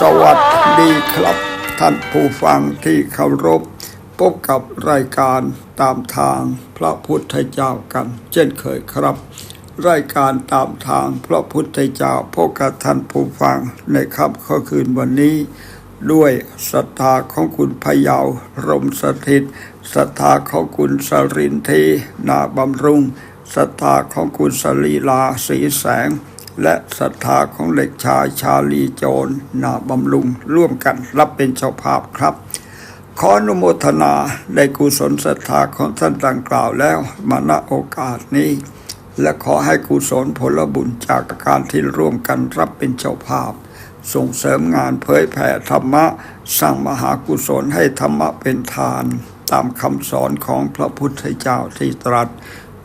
สวัสดีครับ ท่านผู้ฟังที่เคารพ พบกับรายการตามทางพระพุทธเจ้ากัน เช่นเคยครับ รายการตามทางพระพุทธเจ้าพบกับท่านผู้ฟังในค่ำคืนคืนวันนี้ ด้วยศรัทธาของคุณพยาวรมสถิตศรัทธาของคุณสรินทีนาบำรุงศรัทธาของคุณสลีลาสีแสง และศรัทธาของเด็กชายชาลีโจรนาบำรุง ร่วมกันรับเป็นเจ้าภาพครับ ขออนุโมทนาในกุศลศรัทธาของท่านดังกล่าวแล้วมาณโอกาสนี้ และขอให้กุศลผลบุญจากการที่ร่วมกันรับเป็นเจ้าภาพ ส่งเสริมงานเผยแผ่ธรรมะ สร้างมหากุศลให้ธรรมะเป็นทาน ตามคำสอนของพระพุทธเจ้าที่ตรัส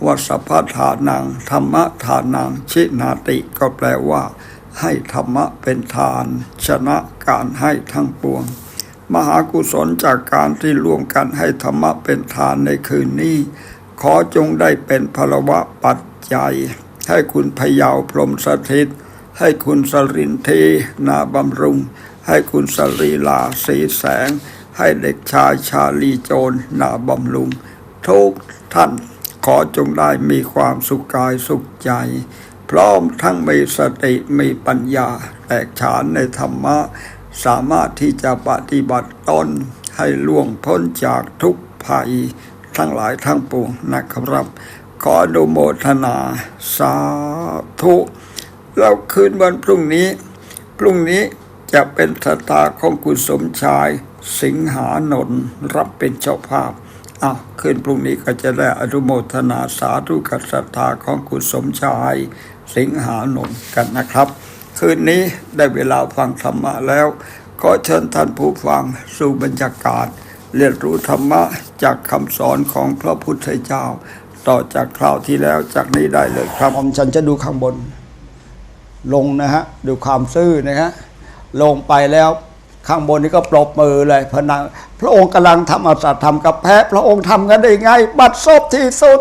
ว่าสัพพทานัง ธรรมทานัง ชินาติก็แปลว่า ให้ธรรมะเป็นทาน ชนะการให้ทั้งปวง มหากุศลจากการที่ร่วมกันให้ธรรมะเป็นทานในคืนนี้ ขอจงได้เป็นพลวะปัจจัย ให้คุณพยาวพรมสถิต ให้คุณสรินทีนาบำรุง ให้คุณสรีลาสีแสง ให้เด็กชายชาลีโจรนาบำรุงทุกท่าน ขอจงได้มีความสุขกายสุขใจ พร้อมทั้งมีสติมีปัญญาแตกฉานในธรรมะ สามารถที่จะปฏิบัติตนให้ล่วงพ้นจากทุกภัยทั้งหลายทั้งปวงนะครับ ขออนุโมทนา สาธุแล้วคืนวันพรุ่งนี้ พรุ่งนี้จะเป็นสตาของคุณสมชาย สิงหานนท์รับเป็นเจ้าภาพ อ้าวคืนพรุ่งนี้ก็จะได้อนุโมทนาสาธุกับศรัทธาของคุณสมชาย สิงหาหนนท์กันนะครับ คืนนี้ได้เวลาฟังธรรมะแล้ว ขอเชิญท่านผู้ฟังสู่บรรยากาศ เรียนรู้ธรรมะจากคำสอนของพระพุทธเจ้า ต่อจากคราวที่แล้วจากนี้ได้เลยครับผมฉันจะดูข้างบน ลงนะฮะดูความซื่อนะฮะลงไปแล้ว ข้างบนนี้ก็ปรบมือเลยพนังพระองค์กำลังทำอสัตธรรมกับแพะพระองค์ทำกันได้ไง บัดซบที่สุด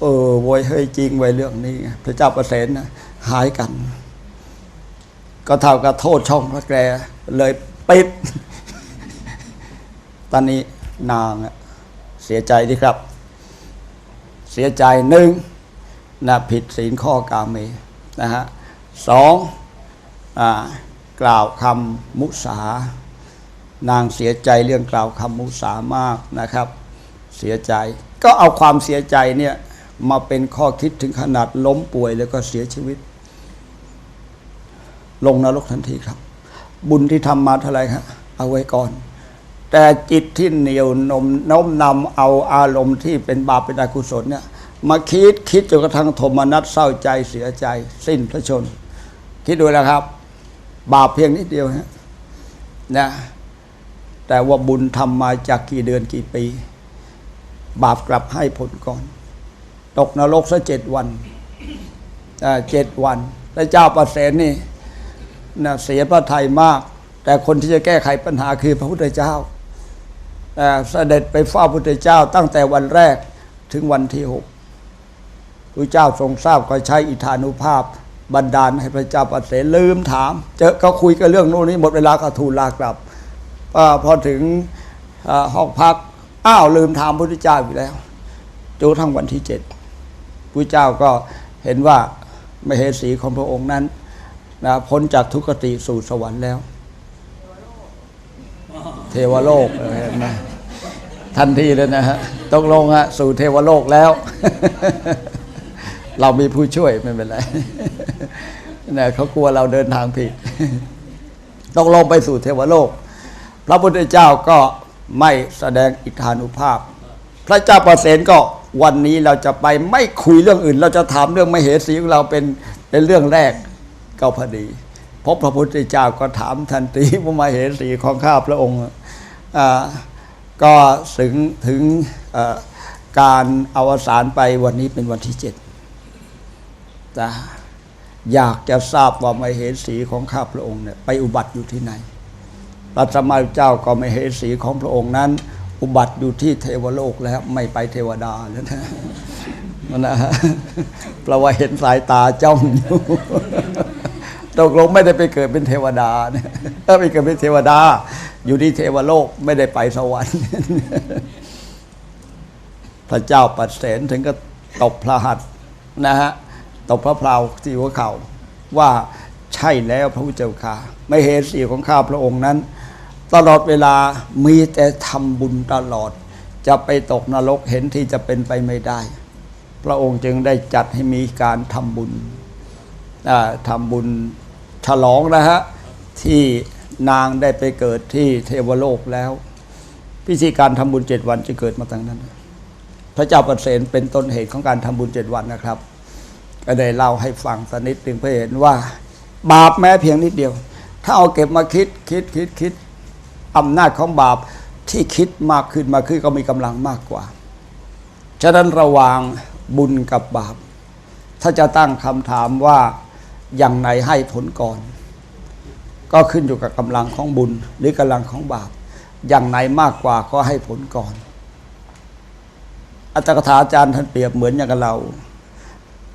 เออโวยเฮ้ยจริงไว้เรื่องนี้ พระเจ้าประเสนนะหายกัน ก็เท่ากับโทษช่องพระแกรเลยปิด ตอนนี้นางเสียใจดีครับ เสียใจหนึ่งนะผิดศีลข้อกาเมนะฮะสองอ่า กล่าวคำมุสา นางเสียใจเรื่องกล่าวคำมุสามากนะครับ เสียใจ ก็เอาความเสียใจเนี่ยมาเป็นข้อคิดถึงขนาดล้มป่วยแล้วก็เสียชีวิต ลงนรกทันทีครับ บุญที่ทำมาเท่าไหรครับเอาไว้ก่อน แต่จิตที่เหนียวนมน้มนำเอาอารมณ์ที่เป็นบาปเป็นอกุศลเนี่ยมาคิดคิดจนกระทั่งโทมนัสเศร้าใจเสียใจ สิ้นพระชน คิดดูแล้วครับ บาปเพียงนิดเดียวฮะนะแต่ว่าบุญทำมาจากกี่เดือนกี่ปี บาปกลับให้ผลก่อน ตกนรกซะเจ็ดวันเจ็ดวันพระเจ้าประเสนนี่นะเสียพระทัยมาก แต่คนที่จะแก้ไขปัญหาคือพระพุทธเจ้าอ่าเสด็จไปเฝ้าพระพุทธเจ้าตั้งแต่วันแรกถึงวันที่หกพระเจ้าทรงทราบก็ใช้อิทานุภาพ บันดาลให้พระเจ้าปเสนลืมถาม เจอเขาคุยกันเรื่องโน้นนี้หมดเวลาก็ทูลลากลับอพอถึงห้องพักอ้าวลืมถามพระพุทธเจ้าอยู่แล้วจนทั่งวันที่เจ็ดพระเจ้าก็เห็นว่ามเหสีของพระองค์นั้นนะพ้นจากทุกขติสู่สวรรค์แล้ว เทวโลกเห็นไหมทันทีเลยนะฮะตกลงฮะสู่เทวโลกแล้ว เรามีผู้ช่วยไม่เป็นไรนะเขากลัวเราเดินทางผิด ต้องลงไปสู่เทวโลก พระพุทธเจ้าก็ไม่แสดงอิทธานุภาพ พระเจ้าประเสนก็วันนี้เราจะไปไม่คุยเรื่องอื่น เราจะถามเรื่องมเหสีของเราเป็นเป็นเรื่องแรกก็พอดีเพราะพระพุทธเจ้าก็ถามทันทีว่ามเหสีของข้าพระองค์อ่าก็ถึงถึงการอวสานไปวันนี้เป็นวันที่เจ็ด นะอยากจะทราบว่ามเหสีของข้าพระองค์เนี่ยไปอุบัติอยู่ที่ไหนพระสมมาเจ้าก็มเหสีของพระองค์นั้น อุบัติอยู่ที่เทวโลกแล้วไม่ไปเทวดาแล้วนะมันนะเพราะว่าเห็นสายตาจ้องอยู่ตกลงไม่ได้ไปเกิดเป็นเทวดาเนี่ยถ้าไปเกิดเป็นเทวดา อยู่ที่เทวโลกไม่ได้ไปสวรรค์พระเจ้าปัดเสนถึงก็ตบพระหัตถ์นะฮะ ตบพระเพลาที่หัวเข่าว่าใช่แล้วพระพุทธเจ้าค่ะไม่เหตุสีของข้าพระองค์นั้น ตลอดเวลามีแต่ทำบุญตลอด จะไปตกนรกเห็นที่จะเป็นไปไม่ได้ พระองค์จึงได้จัดให้มีการทำบุญอ่าทำบุญฉลองนะฮะที่นางได้ไปเกิดที่เทวโลกแล้ว พิธีการทำบุญเจ็ดวันจะเกิดมาตั้งนั้น พระเจ้าประเสนเป็นต้นเหตุของการทำบุญเจ็ดวันนะครับ ก็ได้เล่าให้ฟังสนิดหนึ่งเพื่อเห็นว่า บาปแม้เพียงนิดเดียว ถ้าเอาเก็บมาคิดคิดคิดคิดอำนาจของบาปที่คิดมากขึ้นมากขึ้นก็มีกำลังมากกว่า ฉะนั้นระว่างบุญกับบาป ถ้าจะตั้งคำถามว่าอย่างไหนให้ผลก่อน ก็ขึ้นอยู่กับกำลังของบุญหรือกำลังของบาป อย่างไหนมากกว่าก็ให้ผลก่อนอัตถกถาอาจารย์ท่านเปรียบเหมือนอย่างกับเรา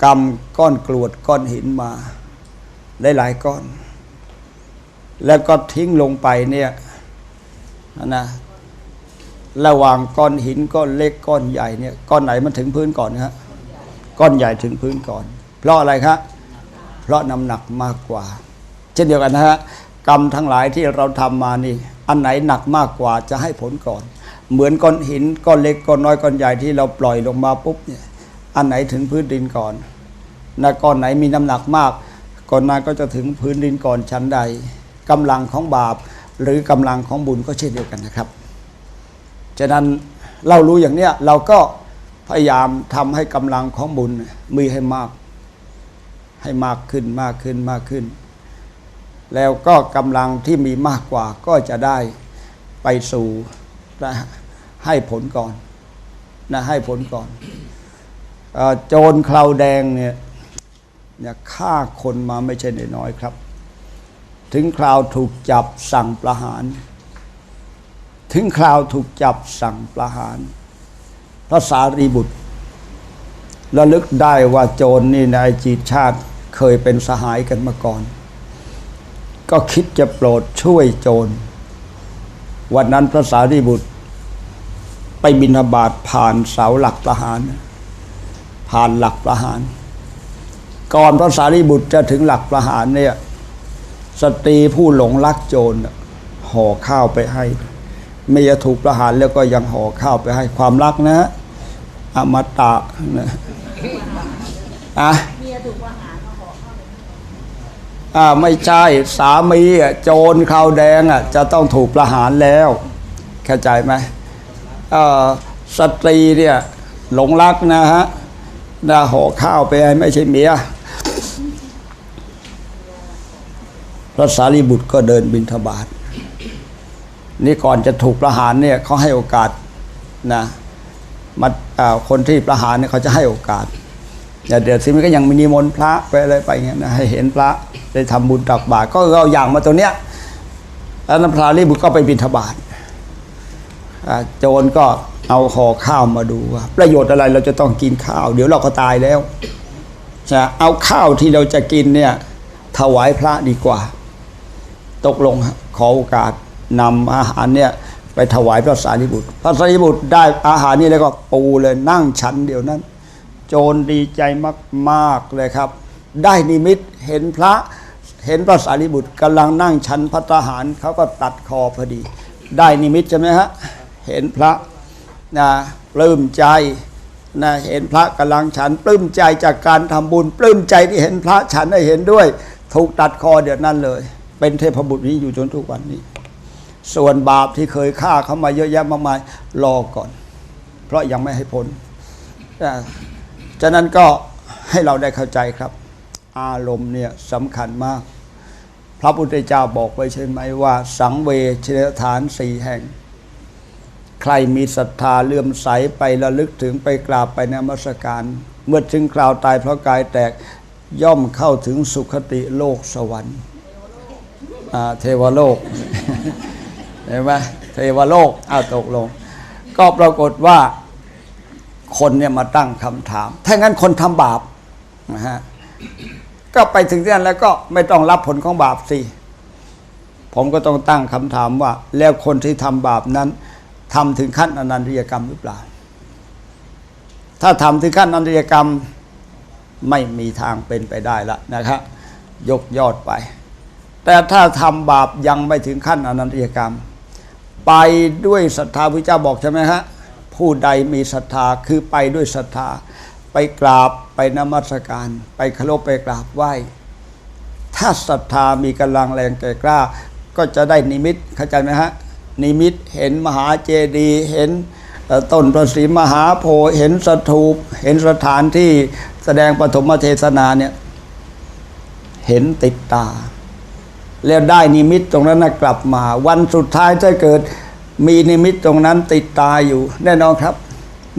กำก้อนกรวดก้อนหินมา ได้หลายก้อน แล้วก็ทิ้งลงไปเนี่ยนะระหว่างก้อนหินก้อนเล็กก้อนใหญ่เนี่ยก้อนไหนมันถึงพื้นก่อนนะฮะก้อนใหญ่ถึงพื้นก่อน เพราะอะไรครับเพราะน้ำหนักมากกว่า เช่นเดียวกันนะฮะกรรมทั้งหลายที่เราทำมานี่ อันไหนหนักมากกว่าจะให้ผลก่อน เหมือนก้อนหินก้อนเล็กก้อนน้อยก้อนใหญ่ที่เราปล่อยลงมาปุ๊บเนี่ยอันไหนถึงพื้นดินก่อน นะก้อนไหนมีน้ำหนักมากก้อนนั้นก็จะถึงพื้นดินก่อนชั้นใดกำลังของบาป หรือกำลังของบุญก็เช่นเดียวกันนะครับ ฉะนั้นเรารู้อย่างเนี้ยเราก็พยายามทำให้กำลังของบุญมีให้มาก ให้มากขึ้นมากขึ้นมากขึ้น แล้วก็กำลังที่มีมากกว่าก็จะได้ไปสู่ให้ผลก่อนนะให้ผลก่อนอโจรคราวแดงเนี่ย เนี่ยฆ่าคนมาไม่ใช่น้อยครับ ถึงคราวถูกจับสั่งประหาร ถึงคราวถูกจับสั่งประหาร พระสารีบุตรระลึกได้ว่าโจรนี่ในจีตชาติเคยเป็นสหายกันมาก่อน ก็คิดจะโปรดช่วยโจร วันนั้นพระสารีบุตร ไปบิณฑบาตผ่านเสาหลักประหาร ผ่านหลักประหาร ก่อนพระสารีบุตรจะถึงหลักประหารเนี่ยสตรีผู้หลงรักโจรห่อข้าวไปให้ไม่จะถูกประหารแล้วก็ยังห่อข้าวไปให้ความรักนะอมตะนะอะอ่าไม่ใช่สามีอะโจรขาวแดงอะจะต้องถูกประหารแล้วเข้าใจไหมเอ่อสตรีเนี่ยหลงรักนะฮะนะห่อข้าวไปให้ไม่ใช่เมีย พระสารีบุตรก็เดินบิณฑบาตนี่ก่อนจะถูกประหารเนี่ยเขาให้โอกาสนะมาคนที่ประหารเนี่ยเขาจะให้โอกาสแต่เดี๋ยวสิมันก็ยังมีนิมนต์พระไปอะไรไปเงี้ยนะให้เห็นพระได้ทำบุญตักบาตรก็เอาอย่างมาตัวเนี้ยแล้วนพระรีบุตรก็ไปบิณฑบาตโจรก็เอาห่อข้าวมาดูว่าประโยชน์อะไรเราจะต้องกินข้าว เดี๋ยวเราก็ตายแล้วจะเอาข้าวที่เราจะกินเนี่ยถวายพระดีกว่า ตกลงขอโอกาสนำอาหารเนี่ยไปถวายพระสารีบุตร พระสารีบุตรได้อาหารนี่แล้วก็ปูเลยนั่งฉันเดียวนั้น โจรดีใจมากๆเลยครับ ได้นิมิตเห็นพระเห็นพระสารีบุตรกำลังนั่งฉันพัตหารเขาก็ตัดคอพอดี ได้นิมิตใช่ไหมฮะเห็นพระนะปลื้มใจนะเห็นพระกำลังฉันปลื้มใจจากการทำบุญปลื้มใจที่เห็นพระฉันได้เห็นด้วย ถูกตัดคอเดี๋ยวนั้นเลย เป็นเทพบุตรนี้อยู่จนทุกวันนี้ ส่วนบาปที่เคยฆ่าเขามาเยอะแยะมากมายรอก่อน เพราะยังไม่ให้พ้นอ่าฉะนั้นก็ให้เราได้เข้าใจครับ อารมณ์เนี่ยสำคัญมาก พระพุทธเจ้าบอกไว้ใช่ไหมว่า สังเวชนฐานสี่แห่ง ใครมีศรัทธาเลื่อมใสไประลึกถึงไปกราบไปนมัสการ เมื่อถึงคราวตายเพราะกายแตกย่อมเข้าถึงสุคติโลกสวรรค์ เทวโลกเห็นไหมเทวโลกอ้าวตกลง ก็ปรากฏว่าคนเนี่ยมาตั้งคำถาม ถ้างั้นคนทำบาปนะฮะก็ไปถึงที่นั่นแล้วก็ไม่ต้องรับผลของบาปสิผมก็ต้องตั้งคำถามว่า แล้วคนที่ทำบาปนั้นทำถึงขั้นอนันตริยกรรมหรือเปล่า ถ้าทำถึงขั้นอนันตริยกรรมไม่มีทางเป็นไปได้ละนะครับ ยกยอดไป แต่ถ้าทำบาปยังไม่ถึงขั้นอนันตริยกรรม ไปด้วยศรัทธาพระเจ้าบอกใช่ไหมฮะผู้ใดมีศรัทธาคือไปด้วยศรัทธา ไปกราบไปนมัสการ ไปเคารพไปกราบไหว้ ถ้าศรัทธามีกำลังแรงแก่กล้า ก็จะได้นิมิตเข้าใจไหมฮะนิมิตเห็นมหาเจดีย์เห็นต้นประสีมหาโพธิ์เห็นสถูป เห็นสถานที่แสดงปฐมเทศนาเนี่ย เห็นติดตา แล้วได้นิมิตตรงนั้นนะกลับมา วันสุดท้ายถ้าเกิดมีนิมิตตรงนั้นติดตาอยู่ แน่นอนครับ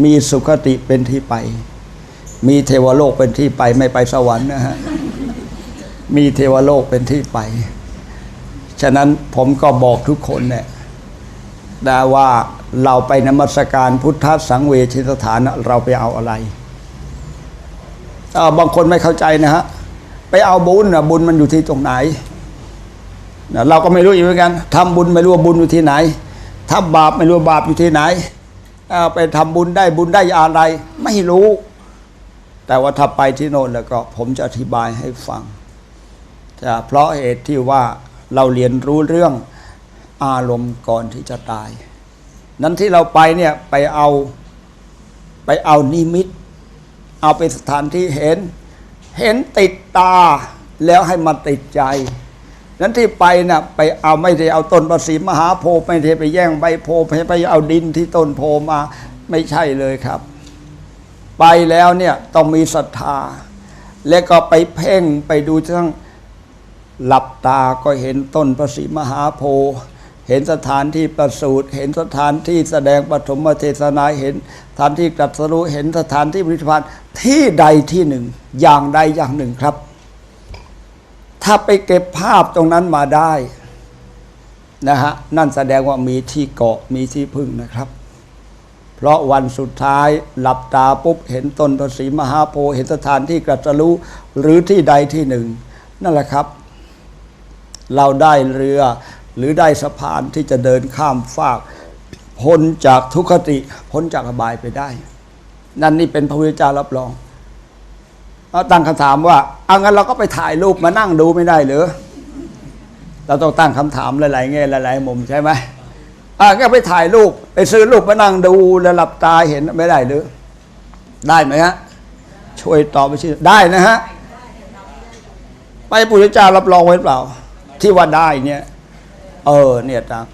มีสุขติเป็นที่ไป มีเทวโลกเป็นที่ไปไม่ไปสวรรค์นะฮะมีเทวโลกเป็นที่ไป ฉะนั้นผมก็บอกทุกคนเนี่ยได้ว่าเราไปนมัสการพุทธสังเวชสถานเราไปเอาอะไรบางคนไม่เข้าใจนะฮะ ไปเอาบุญนะบุญมันอยู่ที่ตรงไหน เราก็ไม่รู้อีกเหมือนกันทำบุญไม่รู้ว่าบุญอยู่ที่ไหนทำบาปไม่รู้ว่าบาปอยู่ที่ไหนไปทำบุญได้บุญได้อะไร ไม่รู้ แต่ว่าถ้าไปที่โน่นแล้วก็ผมจะอธิบายให้ฟังจะเพราะเหตุที่ว่าเราเรียนรู้เรื่องอารมณ์ก่อนที่จะตาย นั้นที่เราไปเนี่ยไปเอาไปเอานิมิต เอาไปสถานที่เห็น เห็นติดตาแล้วให้มันติดใจ นั้นที่ไปน่ะไปเอาไม่ได้เอาต้นประสีมหาโพธิ์ไม่ได้ไปแย่งใบโพธิ์ไม่ไปเอาดินที่ต้นโพมา ไม่ใช่เลยครับ ไปแล้วเนี่ยต้องมีศรัทธา แล้วก็ไปเพ่งไปดูทั้งหลับตาก็เห็นต้นพระศรีมหาโพธิ์เห็นสถานที่ประสูติเห็นสถานที่แสดงปฐมเทศนาเห็นสถานที่ตรัสรู้เห็นสถานที่บริพานที่ใดที่หนึ่ง อย่างใดอย่างหนึ่งครับ ถ้าไปเก็บภาพตรงนั้นมาได้นะฮะนั่นแสดงว่ามีที่เกาะมีที่พึ่งนะครับ เพราะวันสุดท้ายหลับตาปุ๊บเห็นตนพระศีมหาโพธิ์เห็นสถานที่ตรัสรู้หรือที่ใดที่หนึ่ง นั่นแหละครับ เราได้เรือหรือได้สะพานที่จะเดินข้ามฟากพ้นจากทุกขติพ้นจากอบายไปได้ นั่นนี่เป็นพระพุทธเจ้ารับรอง เอาตั้งคำถามว่าเอางั้นเราก็ไปถ่ายรูปมานั่งดูไม่ได้หรือ เราต้องตั้งคำถามหลายๆแง่หลายๆมุมใช่ไหมอะก็ไปถ่ายรูปไปซื้อรูปมานั่งดูแล้วหลับตาเห็นไม่ได้หรือ ได้ไหมฮะช่วยตอบไปชื่อได้นะฮะไปปุถุจารับรองไว้เปล่า ที่ว่าได้เนี่ย เออ เนี่ยตาม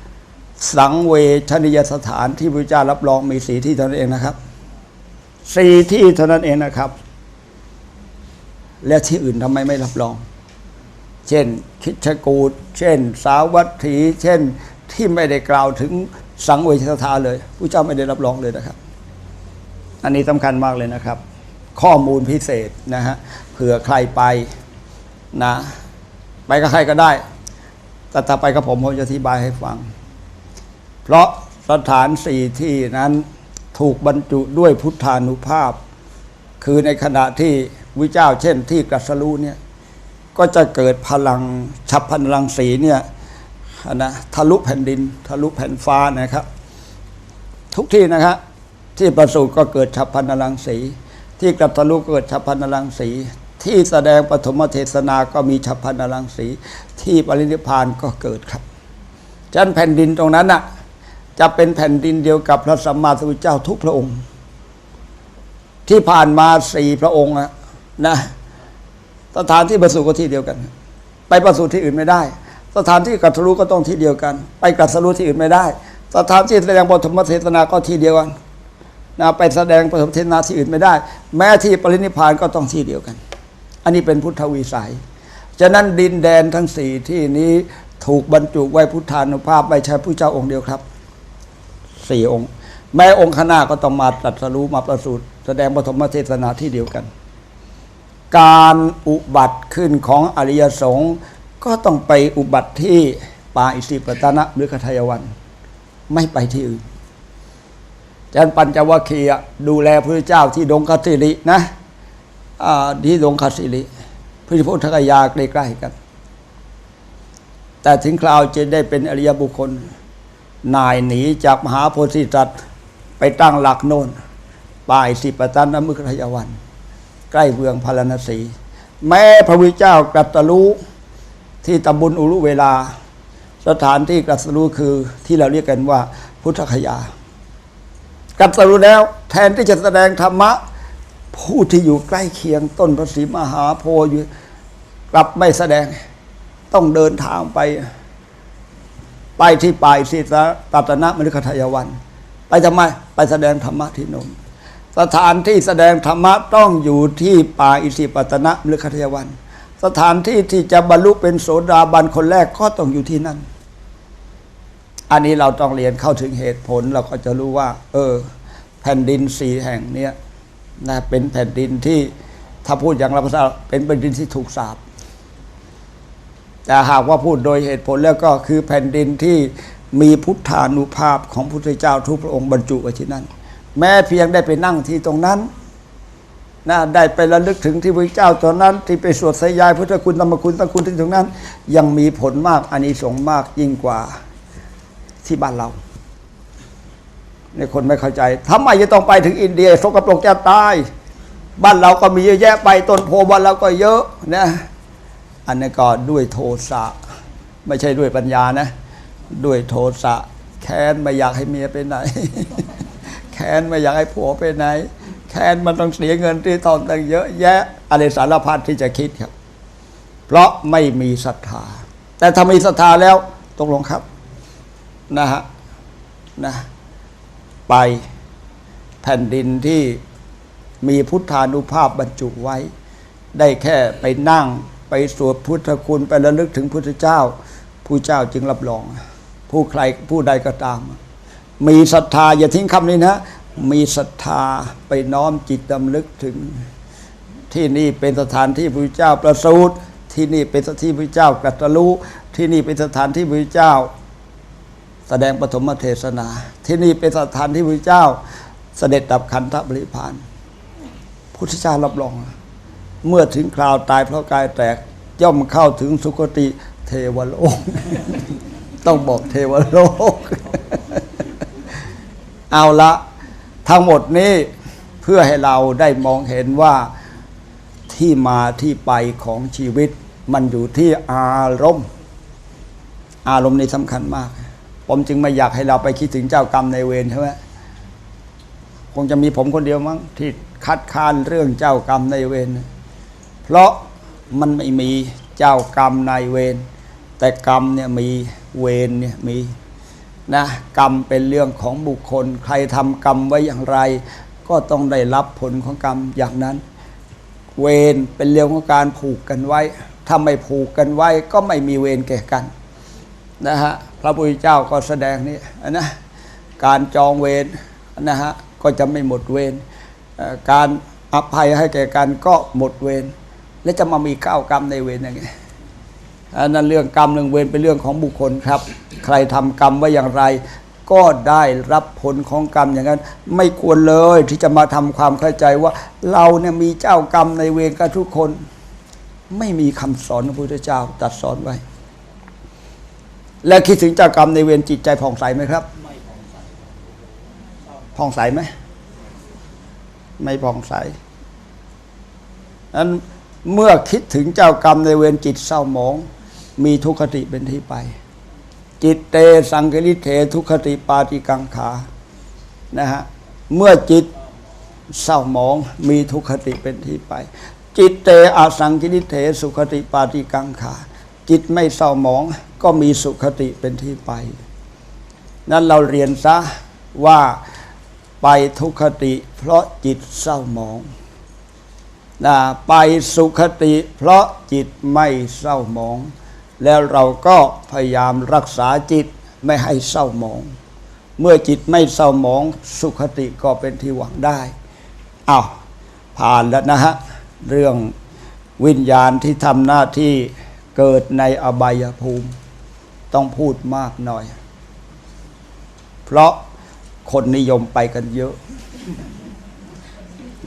สังเวชนียสถานที่พระเจ้ารับรองมีสีที่เท่านั้นเองนะครับ สี่ที่เท่านั้นเองนะครับ และที่อื่นทำไมไม่รับรอง เช่น คิชกูดเช่น สาวัตถี เช่นที่ไม่ได้กล่าวถึงสังเวชสถาเลยพระเจ้าไม่ได้รับรองเลยนะครับ อันนี้สำคัญมากเลยนะครับ ข้อมูลพิเศษนะฮะเผื่อใครไปนะไปกับใครก็ได้ แต่ถ้าไปกับผมผมจะอธิบายให้ฟัง เพราะสถานสี่ที่นั้นถูกบรรจุด้วยพุทธานุภาพ คือในขณะที่ วิเจ้า เช่นที่กรัสรูเนี่ยก็จะเกิดพลังฉับพลันรังสีเนี่ยนะทะลุแผ่นดิน ทะลุแผ่นฟ้านะครับ ทุกที่นะครับที่ประสูติก็เกิดฉับพลันรังสี ที่กรัสรูก็เกิดฉับพลันรังสี ที่แสดงปฐมเทศนาก็มีฉับพลันรังสี ที่ปรินิพานก็เกิดครับฉะนันแผ่นดินตรงนั้นน่ะจะเป็นแผ่นดินเดียวกับพระสัมมาสัมพุทธเจ้าทุกพระองค์ ที่ผ่านมาสี่พระองค์อะ นะสถานที่ประสูติก็ที่เดียวกัน ไปประสูติที่อื่นไม่ได้ สถานที่กัตรู้ก็ต้องที่เดียวกัน ไปกัตรู้ที่อื่นไม่ได้ สถานที่แสดงปฐมเทศนาก็ที่เดียวกันนะไปแสดงปฐมเทศนาที่อื่นไม่ได้ แม้ที่ปรินิพานก็ต้องที่เดียวกัน อันนี้เป็นพุทธวิสัยฉะนั้นดินแดนทั้งสี่ที่นี้ถูกบรรจุไว้พุทธานุภาพไม่ใช่ผู้เจ้าองค์เดียวครับสี่องค์ แม้องค์ข้าหน้าก็ต้องมาตรัสรู้มาประสูติแสดงปฐมเทศนาที่เดียวกัน การอุบัติขึ้นของอริยสงฆ์ก็ต้องไปอุบัติที่ป่าอิสิปตนะหรือคทายวัน ไม่ไปที่อื่นอาจารย์ปัญจวัคคีย์ดูแลพระเจ้าที่ดงคัสสิรินะที่ดงคัสสิริพพุทธพุทธกยาใกล้ๆกัน แต่ถึงคราวจะได้เป็นอริยบุคคล นายหนีจากมหาโพธิสัตว์ไปตั้งหลักโน่นป่ายสิปตันนมุขทยวัน ใกล้เมืองพาราณสี แม้พระพุทธเจ้ากรัตรู้ที่ตำบลอุรุเวลา สถานที่กรัตรู้คือที่เราเรียกกันว่า พุทธคยากรัตรู้แล้วแทนที่จะแสดงธรรมะ ผู้ที่อยู่ใกล้เคียงต้นพระศรีมหาโพธิ์อยู่กลับไม่แสดงต้องเดินทางไป ไปที่ป่ายสิตัตนะมฤคทายวัน ไปทำไม ไปแสดงธรรมะที่โนน สถานที่แสดงธรรมะต้องอยู่ที่ป่าอิสิปตนะมฤคทยวัน สถานที่ที่จะบรรลุเป็นโสดาบันคนแรกก็ต้องอยู่ที่นั่น อันนี้เราต้องเรียนเข้าถึงเหตุผลเราก็จะรู้ว่า เออ แผ่นดินสี่แห่งเนี้ยนะเป็นแผ่นดินที่ถ้าพูดอย่างเราภาษาเป็นแผ่นดินที่ถูกสาปแต่หากว่าพูดโดยเหตุผลแล้วก็คือแผ่นดินที่มีพุทธานุภาพของพุทธเจ้าทุกพระองค์บรรจุไว้ที่นั่น แม้เพียงได้ไปนั่งที่ตรงนั้นนะได้ไประลึกถึงที่พระเจ้าตอนนั้น ที่ไปสวดสยายพุทธคุณธรรมคุณตังคุณที่ตรงนั้น ยังมีผลมากอานิสงส์มากยิ่งกว่าที่บ้านเราในคนไม่เข้าใจทำไมจะต้องไปถึงอินเดียสกปรกจะตาย บ้านเราก็มีเยอะแยะไปต้นโพบ้านเราก็เยอะนะอันนี้ก็ด้วยโทสะไม่ใช่ด้วยปัญญานะ ด้วยโทสะแค้นไม่อยากให้เมียไปไหน ค้นไม่อยากให้ผัวไปไหน แค้นมันต้องเสียเงินที่ทองตั้งเยอะแยะอะไรสารพัดที่จะคิดครับ เพราะไม่มีศรัทธา แต่ถ้ามีศรัทธาแล้วตกลงครับนะฮะนะไปแผ่นดินที่มีพุทธานุภาพบรรจุไว้ ได้แค่ไปนั่งไปสวดพุทธคุณไประลึกถึงพุทธเจ้า ผู้เจ้าจึงรับรอง ผู้ใครผู้ใดก็ตาม มีศรัทธาอย่าทิ้งคำนี้นะ มีศรัทธาไปน้อมจิตดำลึกถึง ที่นี่เป็นสถานที่พระเจ้าประสูติที่นี่เป็นสถานที่พระเจ้ากัตรู้ที่นี่เป็นสถานที่พระเจ้า แสดงปฐมเทศนา ที่นี่เป็นสถานที่พระเจ้า เสด็จดับขันธปริพานพุทธเจ้ารับรอง เมื่อถึงคราวตายเพราะกายแตกย่อมเข้าถึงสุคติเทวโลก ต้องบอกเทวโลก เอาละทั้งหมดนี้เพื่อให้เราได้มองเห็นว่าที่มาที่ไปของชีวิต มันอยู่ที่อารมณ์ อารมณ์นี่สำคัญมาก ผมจึงไม่อยากให้เราไปคิดถึงเจ้ากรรมในเวรใช่ไหมคงจะมีผมคนเดียวมั้งที่คัดค้านเรื่องเจ้ากรรมในเวรเพราะมันไม่มีเจ้ากรรมนายเวรแต่กรรมเนี่ยมีเวรเนี่ยมี นะกรรมเป็นเรื่องของบุคคล ใครทำกรรมไว้อย่างไร ก็ต้องได้รับผลของกรรมอย่างนั้น เวรเป็นเรื่องของการผูกกันไว้ถ้าไม่ผูกกันไว้ก็ไม่มีเวรแก่กันนะฮะพระพุทธเจ้าก็แสดงนี่นะการจองเวรนะฮะก็จะไม่หมดเวรการอภัยให้แก่กันก็หมดเวรและจะมามีก้าวกรรมในเวรยังไง อันนั้นเรื่องกรรมเรื่องเวรเป็นเรื่องของบุคคลครับ ใครทำกรรมไว้อย่างไร ก็ได้รับผลของกรรมอย่างนั้น ไม่ควรเลยที่จะมาทำความเข้าใจว่า เราเนี่ยมีเจ้ากรรมในเวรกันทุกคน ไม่มีคำสอนของพระพุทธเจ้าตัดสอนไว้ และคิดถึงเจ้ากรรมในเวรจิตใจผ่องใสไหมครับผ่องใสไหมไม่ผ่องใสนั้นเมื่อคิดถึงเจ้ากรรมในเวรจิตเศร้าหมอง มีทุกขติเป็นที่ไป จิตเตสังกิริเถทุกขติปาติกังขานะฮะเมื่อจิตเศร้าหมองมีทุกขติเป็นที่ไป จิตเตอาสังกิริเถสุขติปาติกังขาจิตไม่เศร้าหมองก็มีสุขติเป็นที่ไป นั้นเราเรียนซะว่าไปทุกขติ เพราะจิตเศร้าหมองนะไปสุขติ เพราะจิตไม่เศร้าหมอง แล้วเราก็พยายามรักษาจิตไม่ให้เศร้าหมอง เมื่อจิตไม่เศร้าหมองสุขติก็เป็นที่หวังได้อ้าวผ่านแล้วนะฮะ เรื่องวิญญาณที่ทำหน้าที่เกิดในอบายภูมิ ต้องพูดมากหน่อย เพราะคนนิยมไปกันเยอะ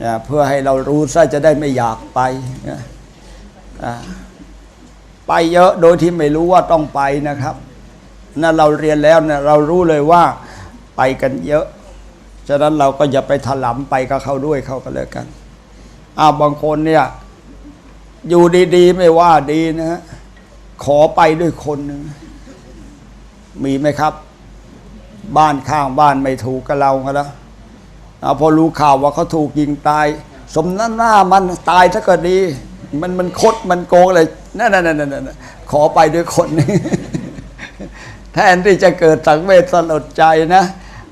นะเพื่อให้เรารู้ซะจะได้ไม่อยากไปนะอ่า ไปเยอะโดยที่ไม่รู้ว่าต้องไปนะครับนั่นเราเรียนแล้วเนี่ยเรารู้เลยว่าไปกันเยอะ ฉะนั้นเราก็อย่าไปถลำไปกับเขาด้วยเขาก็เลยกันอ้าวบางคนเนี่ย อยู่ดีๆ ไม่ว่าดีนะฮะขอไปด้วยคนหนึ่งมีไหมครับ บ้านข้างบ้านไม่ถูกกับเราแล้วอ่าพอรู้ข่าวว่าเขาถูกยิงตาย สมน้ำหน้ามันตายถ้าก็ดี มันมันคดมันโกงเลยนั่ นั่นนั่นนั่นขอไปด้วยคนนึงแทนที่จะเกิดสังเวชสลดใจนะ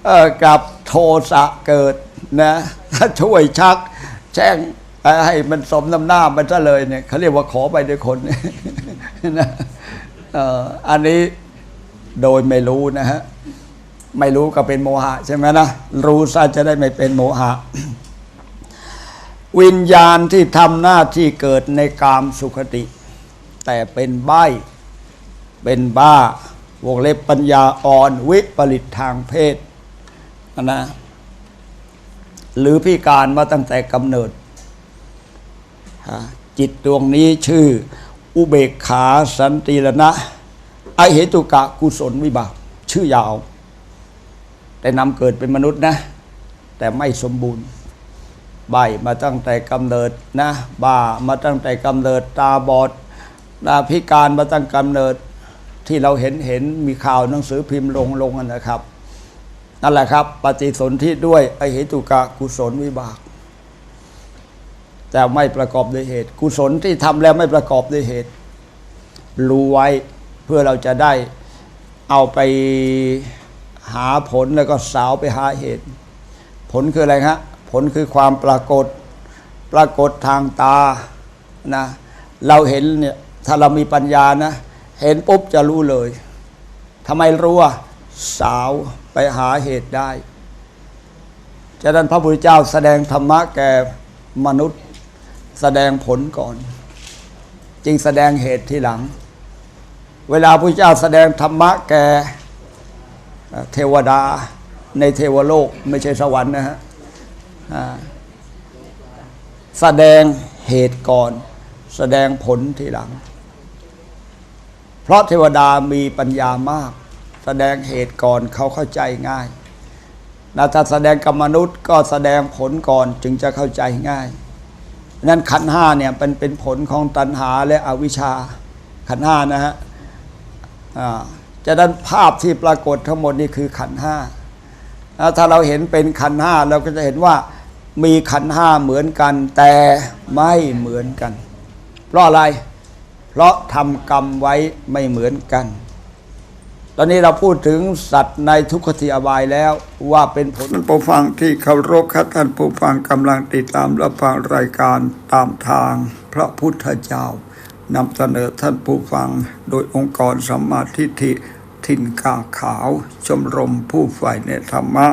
เออกลับโทสะเกิดนะช่วยชัก แช่งให้มันสมน้ำหน้ามันซะเลยเนี่ยเขาเรียกว่าขอไปด้วยคนนะเอออันนี้โดยไม่รู้นะฮะไม่รู้ก็เป็นโมหะใช่ไหมนะรู้ซะจะได้ไม่เป็นโมหะ วิญญาณที่ทำหน้าที่เกิดในกามสุขติ แต่เป็นใบ้ เป็นบ้าวงเล็บปัญญาอ่อนวิปริตทางเพศนะหรือพิการมาตั้งแต่กำเนิด จิตดวงนี้ชื่อ อุเบกขาสันติรณะไอเหตุกะกุศลวิบากชื่อยาว แต่นำเกิดเป็นมนุษย์นะ แต่ไม่สมบูรณ์ ใบมาตั้งแต่กำเนิดนะบ้ามาตั้งแต่กำเนิดตาบอด ตาพิการมาตั้งกำเนิดที่เราเห็นเห็นมีข่าวหนังสือพิมพ์ลงลงกันนะครับนั่นแหละครับ ปฏิสนธิด้วยอเหตุกะกุศลวิบาก แต่ไม่ประกอบด้วยเหตุ กุศลที่ทำแล้วไม่ประกอบด้วยเหตุ รู้ไว้เพื่อเราจะได้เอาไปหาผลแล้วก็สาวไปหาเหตุ ผลคืออะไรฮะผลคือความปรากฏ ปรากฏทางตานะเราเห็นเนี่ย ถ้าเรามีปัญญานะ เห็นปุ๊บจะรู้เลยทำไมรู้อะสาวไปหาเหตุได้ฉะนั้นพระพุทธเจ้าแสดงธรรมะแก่มนุษย์ แสดงผลก่อน จึงแสดงเหตุทีหลัง เวลาพระพุทธเจ้าแสดงธรรมะแก่เทวดาในเทวโลกไม่ใช่สวรรค์นะฮะแสดงเหตุก่อน แสดงผลทีหลัง เพราะเทวดามีปัญญามาก แสดงเหตุก่อนเขาเข้าใจง่ายนะถ้าแสดงกับมนุษย์ก็แสดงผลก่อนจึงจะเข้าใจง่ายนั้นขันห้าเนี่ยเป็นเป็นผลของตัณหาและอวิชชาขันห้านะฮะจะนั้นภาพที่ปรากฏทั้งหมดนี่คือขันห้าถ้าเราเห็นเป็นขันห้าเราก็จะเห็นว่ามีขันห้าเหมือนกันแต่ไม่เหมือนกัน เพราะอะไร เพราะทำกรรมไว้ไม่เหมือนกัน ตอนนี้เราพูดถึงสัตว์ในทุกขติอบายแล้วว่าเป็นผลท่านผู้ฟังที่เคารพครับท่านผู้ฟังกำลังติดตามรับฟังรายการตามทางพระพุทธเจ้านำเสนอท่านผู้ฟังโดยองค์กรสัมมาทิฏฐิทินกาขาว ชมรมผู้ฝ่ายในธรรมะ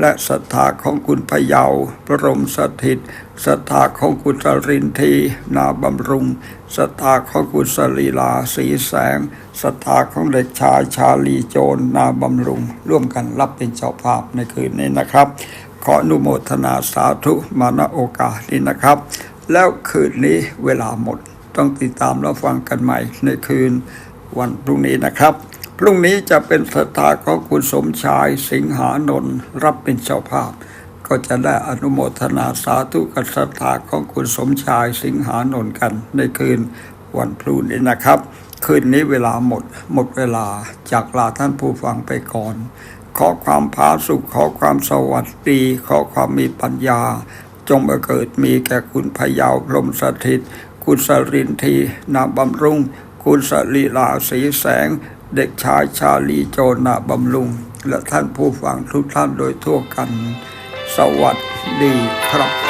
และศรัทธาของคุณพยาพระรมสถิตศรัทธาของคุณสรินทีนาบำรุงศรัทธาของคุณสลีลาสีแสงศรัทธาของเด็กชายชาลีโจรนาบำรุง ร่วมกันรับเป็นเจ้าภาพในคืนนี้นะครับ ขออนุโมทนาสาธุมาณโอกาสนี้นะครับ แล้วคืนนี้เวลาหมด ต้องติดตามรับฟังกันใหม่ในคืนวันพรุ่งนี้นะครับ พรุ่งนี้จะเป็นสถาของคุณสมชายสิงหานนท์รับเป็นเจ้าภาพ ก็จะได้อนุโมทนาสาธุกับศรัทธาของคุณสมชายสิงหานนท์กัน ในคืนวันพรุ่งนี้นะครับ คืนนี้เวลาหมด หมดเวลาจากลาท่านผู้ฟังไปก่อน ขอความผาสุขขอความสวัสดี ขอความมีปัญญา จงมาเกิดมีแก่คุณพยาวพรมสถิต คุณสรินทีนาบำรุง คุณสลีลาสีแสง เด็กชายชาลีโจนาบำรุง และท่านผู้ฟังทุกท่านโดยทั่วกัน สวัสดีครับ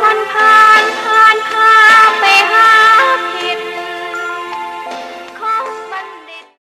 คนผ่านผ่านผ่าไป